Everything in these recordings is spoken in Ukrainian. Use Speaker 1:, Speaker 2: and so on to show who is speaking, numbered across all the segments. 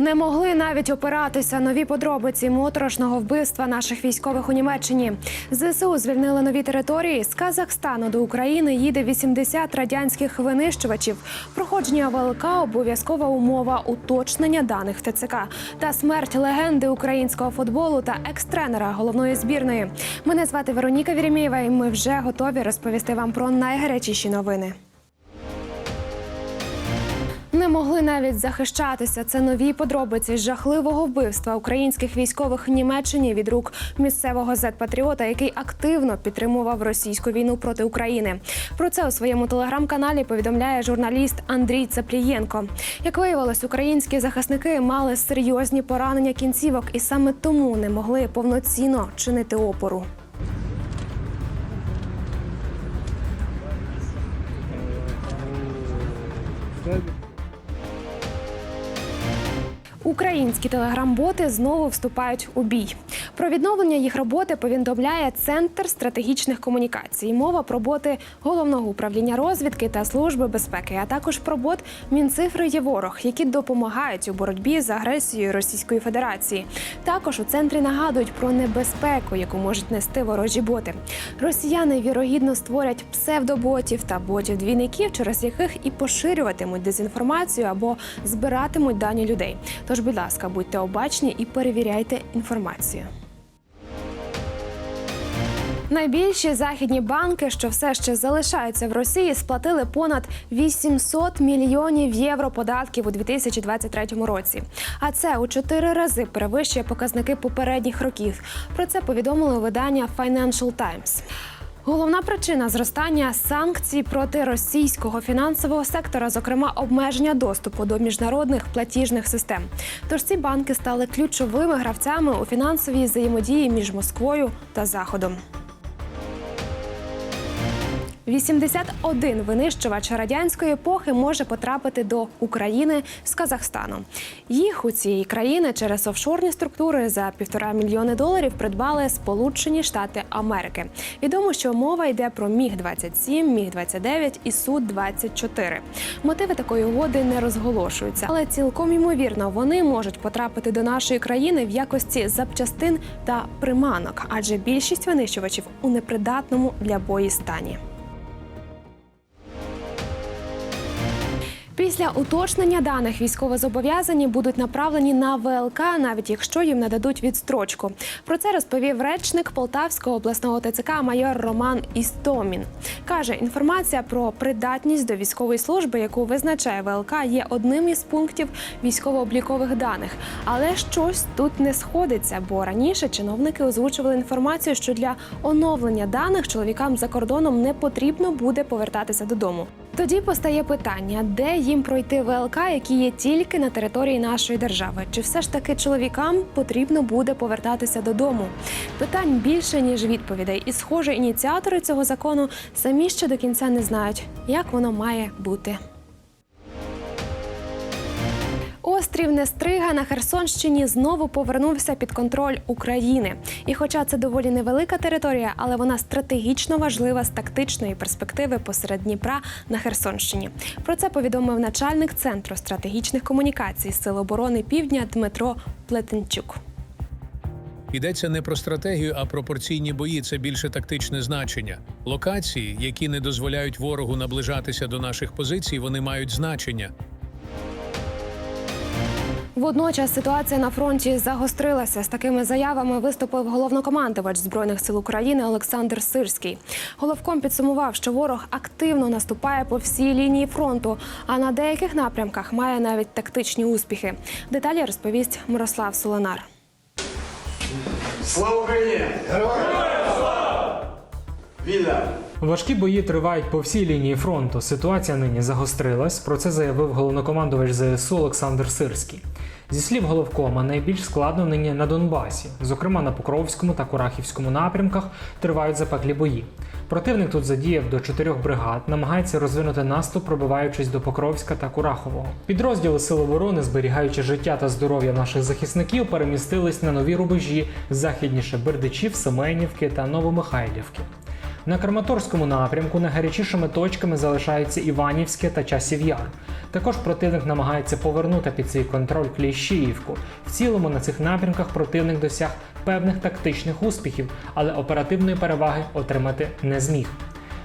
Speaker 1: Не могли навіть опиратися нові подробиці моторошного вбивства наших військових у Німеччині. Зсу звільнили нові території. З Казахстану до України їде 80 радянських винищувачів. Проходження ВЛК обов'язкова умова уточнення даних в ТЦК та смерть легенди українського футболу та екс-тренера головної збірної. Мене звати Вероніка Вірімєєва, і ми вже готові розповісти вам про найгарячіші новини. Не могли навіть захищатися. Це нові подробиці жахливого вбивства українських військових в Німеччині від рук місцевого зет-патріота, який активно підтримував російську війну проти України. Про це у своєму телеграм-каналі повідомляє журналіст Андрій Цаплієнко. Як виявилось, українські захисники мали серйозні поранення кінцівок і саме тому не могли повноцінно чинити опору. Українські телеграм-боти знову вступають у бій. Про відновлення їх роботи повідомляє Центр стратегічних комунікацій. Мова про боти головного управління розвідки та служби безпеки, а також про бот Мінцифри є ворог, які допомагають у боротьбі з агресією Російської Федерації. Також у центрі нагадують про небезпеку, яку можуть нести ворожі боти. Росіяни вірогідно створять псевдоботів та ботів-двійників, через яких і поширюватимуть дезінформацію або збиратимуть дані людей. Тож, будь ласка, будьте обачні і перевіряйте інформацію. Найбільші західні банки, що все ще залишаються в Росії, сплатили понад 800 мільйонів євро податків у 2023 році. А це у чотири рази перевищує показники попередніх років. Про це повідомило видання Financial Times. Головна причина зростання санкцій проти російського фінансового сектора, зокрема обмеження доступу до міжнародних платіжних систем. Тож ці банки стали ключовими гравцями у фінансовій взаємодії між Москвою та Заходом. 81 винищувач радянської епохи може потрапити до України з Казахстану. Їх у цієї країни через офшорні структури за півтора мільйони доларів придбали Сполучені Штати Америки. Відомо, що мова йде про міг 27 міг 29 і су 24 Мотиви такої угоди не розголошуються, але цілком ймовірно вони можуть потрапити до нашої країни в якості запчастин та приманок, адже більшість винищувачів у непридатному для бої стані. Після уточнення даних військовозобов'язані будуть направлені на ВЛК, навіть якщо їм нададуть відстрочку. Про це розповів речник Полтавського обласного ТЦК майор Роман Істомін. Каже, інформація про придатність до військової служби, яку визначає ВЛК, є одним із пунктів військово-облікових даних. Але щось тут не сходиться, бо раніше чиновники озвучували інформацію, що для оновлення даних чоловікам за кордоном не потрібно буде повертатися додому. Тоді постає питання, де їм пройти ВЛК, які є тільки на території нашої держави. Чи все ж таки чоловікам потрібно буде повертатися додому? Питань більше ніж відповідей, і схоже, ініціатори цього закону самі ще до кінця не знають, як воно має бути. Острів Нестрига на Херсонщині знову повернувся під контроль України. І хоча це доволі невелика територія, але вона стратегічно важлива з тактичної перспективи посеред Дніпра на Херсонщині. Про це повідомив начальник центру стратегічних комунікацій Сил оборони Півдня Дмитро Плетенчук.
Speaker 2: Йдеться не про стратегію, а пропорційні бої це більше тактичне значення. Локації, які не дозволяють ворогу наближатися до наших позицій, вони мають значення.
Speaker 1: Водночас ситуація на фронті загострилася. З такими заявами виступив головнокомандувач збройних сил України Олександр Сирський. Головком підсумував, що ворог активно наступає по всій лінії фронту, а на деяких напрямках має навіть тактичні успіхи. Деталі розповість Мирослав Солонар.
Speaker 3: Слава Україні! Героям слава! Вільна!
Speaker 4: Важкі бої тривають по всій лінії фронту. Ситуація нині загострилась. Про це заявив головнокомандувач ЗСУ Олександр Сирський. Зі слів головкома, найбільш складно нині на Донбасі, зокрема на Покровському та Курахівському напрямках, тривають запеклі бої. Противник тут задіяв до чотирьох бригад, намагається розвинути наступ, пробиваючись до Покровська та Курахового. Підрозділи Сил оборони, зберігаючи життя та здоров'я наших захисників, перемістились на нові рубежі західніше Бердичів, Семенівки та Новомихайлівки. На Краматорському напрямку найгарячішими точками залишаються Іванівське та Часів'яр. Також противник намагається повернути під свій контроль Кліщіївку. В цілому на цих напрямках противник досяг певних тактичних успіхів, але оперативної переваги отримати не зміг.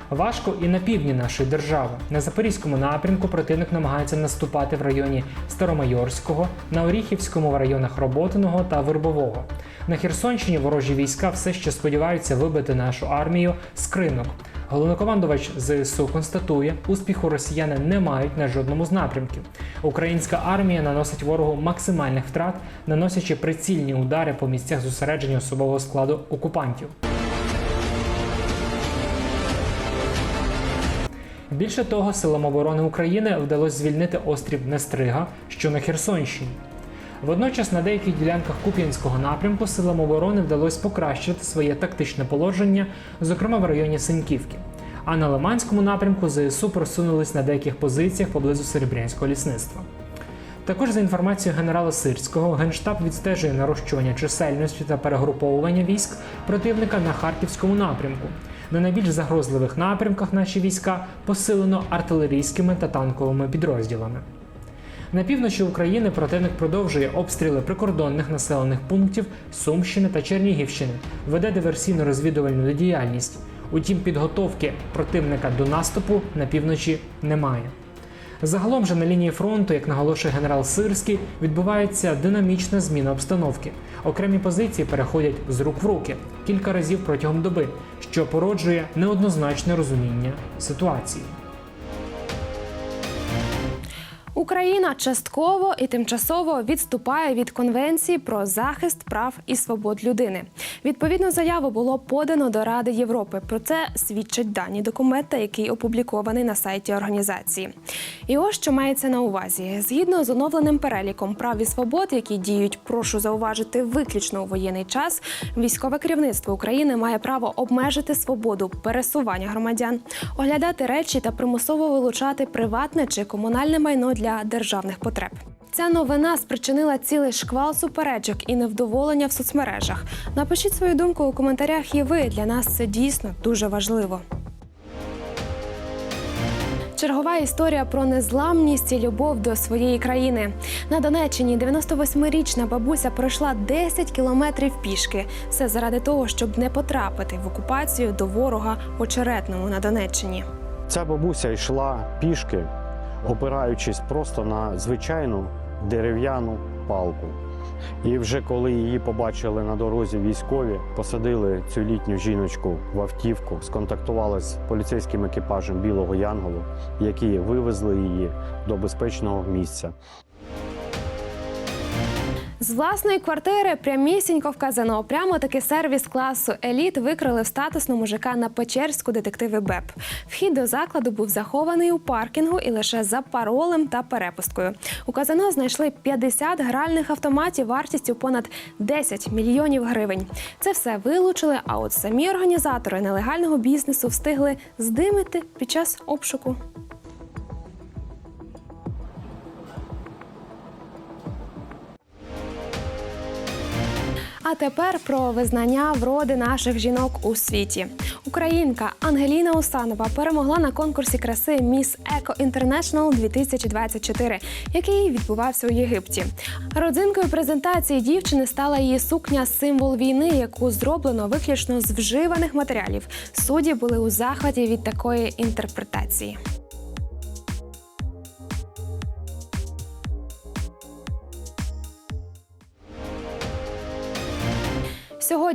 Speaker 4: Важко і на півдні нашої держави. На запорізькому напрямку противник намагається наступати в районі Старомайорського, на Оріхівському в районах Роботиного та Вербового. На Херсонщині ворожі війська все ще сподіваються вибити нашу армію з кринок. Головнокомандувач ЗСУ констатує, успіху росіяни не мають на жодному з напрямків. Українська армія наносить ворогу максимальних втрат, наносячи прицільні удари по місцях зосередження особового складу окупантів. Більше того, силам оборони України вдалося звільнити острів Нестрига, що на Херсонщині. Водночас на деяких ділянках Куп'янського напрямку силам оборони вдалося покращити своє тактичне положення, зокрема в районі Синьківки. А на Лиманському напрямку ЗСУ просунулись на деяких позиціях поблизу Серебрянського лісництва. Також за інформацією генерала Сирського, Генштаб відстежує нарощування чисельності та перегруповування військ противника на Харківському напрямку. На найбільш загрозливих напрямках наші війська посилено артилерійськими та танковими підрозділами. На півночі України противник продовжує обстріли прикордонних населених пунктів Сумщини та Чернігівщини, веде диверсійно-розвідувальну діяльність. Утім, підготовки противника до наступу на півночі немає. Загалом же на лінії фронту, як наголошує генерал Сирський, відбувається динамічна зміна обстановки. Окремі позиції переходять з рук в руки кілька разів протягом доби, що породжує неоднозначне розуміння ситуації.
Speaker 1: Україна частково і тимчасово відступає від конвенції про захист прав і свобод людини. Відповідну заяву було подано до Ради Європи. Про це свідчать дані документа, який опублікований на сайті організації. І ось що мається на увазі: згідно з оновленим переліком прав і свобод, які діють, прошу зауважити виключно у воєнний час. Військове керівництво України має право обмежити свободу пересування громадян, оглядати речі та примусово вилучати приватне чи комунальне майно для державних потреб. Ця новина спричинила цілий шквал суперечок і невдоволення в соцмережах. Напишіть свою думку у коментарях, і ви для нас це дійсно дуже важливо. Чергова історія про незламність і любов до своєї країни. На Донеччині 98-річна бабуся пройшла 10 кілометрів пішки. Все заради того, щоб не потрапити в окупацію до ворога очеретному на Донеччині.
Speaker 5: Ця бабуся йшла пішки, опираючись просто на звичайну дерев'яну палку. І вже коли її побачили на дорозі військові, посадили цю літню жіночку в автівку, сконтактували з поліцейським екіпажем Білого Янголу, які вивезли її до безпечного місця.
Speaker 1: З власної квартири прямісінько в казино. Прямо таки сервіс класу еліт викрили в статусному ЖК на Печерську детективи БЕП. Вхід до закладу був захований у паркінгу і лише за паролем та перепусткою. У казино знайшли 50 гральних автоматів вартістю понад 10 мільйонів гривень. Це все вилучили. А от самі організатори нелегального бізнесу встигли здимити під час обшуку. А тепер про визнання вроди наших жінок у світі. Українка Ангеліна Усанова перемогла на конкурсі краси Міс Еко Інтернешнл 2024, який відбувався у Єгипті. Родзинкою презентації дівчини стала її сукня символ війни, яку зроблено виключно з вживаних матеріалів. Судді були у захваті від такої інтерпретації.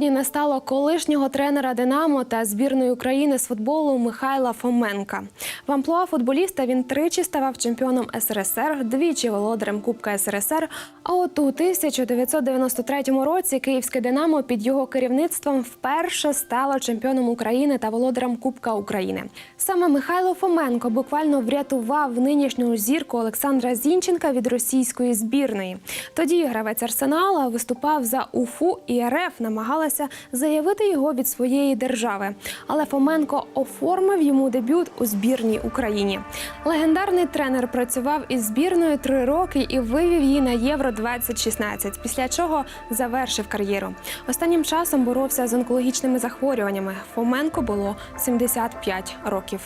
Speaker 1: Сьогодні не стало колишнього тренера Динамо та збірної України з футболу Михайла Фоменка. В амплуа футболіста він тричі ставав чемпіоном СРСР, двічі володарем Кубка СРСР. А от у 1993 році київське Динамо під його керівництвом вперше стало чемпіоном України та володарем Кубка України. Саме Михайло Фоменко буквально врятував нинішню зірку Олександра Зінченка від російської збірної. Тоді гравець Арсенала виступав за Уфу і РФ, намагалася заявити його від своєї держави. Але Фоменко оформив йому дебют у збірній Україні. Легендарний тренер працював із збірною три роки і вивів її на Євро 2016 після чого завершив кар'єру. Останнім часом боровся з онкологічними захворюваннями. Фоменко було 75 років.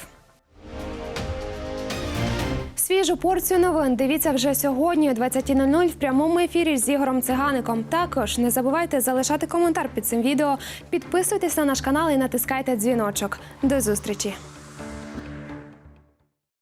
Speaker 1: Свіжу порцію новин дивіться вже сьогодні о 20.00 в прямому ефірі з Ігорем Цигаником. Також не забувайте залишати коментар під цим відео, підписуйтесь на наш канал і натискайте дзвіночок. До зустрічі!